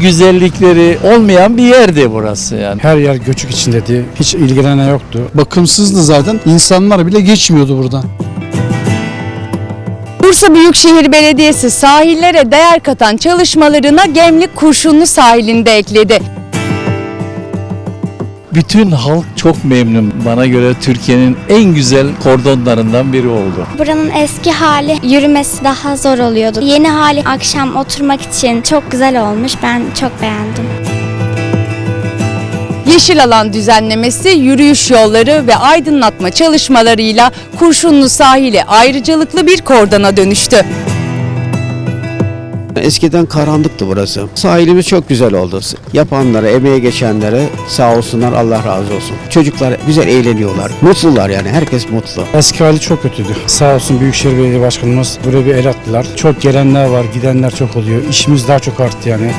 Güzellikleri olmayan bir yerdi burası yani. Her yer göçük içindeydi. Hiç ilgilenen yoktu. Bakımsızdı zaten. İnsanlar bile geçmiyordu buradan. Bursa Büyükşehir Belediyesi sahillere değer katan çalışmalarına Gemlik Kurşunlu sahilini de ekledi. Bütün halk çok memnun. Bana göre Türkiye'nin en güzel kordonlarından biri oldu. Buranın eski hali yürümesi daha zor oluyordu. Yeni hali akşam oturmak için çok güzel olmuş. Ben çok beğendim. Yeşil alan düzenlemesi, yürüyüş yolları ve aydınlatma çalışmalarıyla Kurşunlu sahili ayrıcalıklı bir kordona dönüştü. Eskiden karanlıktı burası. Sahilimiz çok güzel oldu. Yapanlara, emeğe geçenlere sağ olsunlar Allah razı olsun. Çocuklar güzel eğleniyorlar. Mutlular yani herkes mutlu. Eski hali çok kötüydü. Sağ olsun Büyükşehir Belediye Başkanımız buraya bir el attılar. Çok gelenler var, gidenler çok oluyor. İşimiz daha çok arttı yani.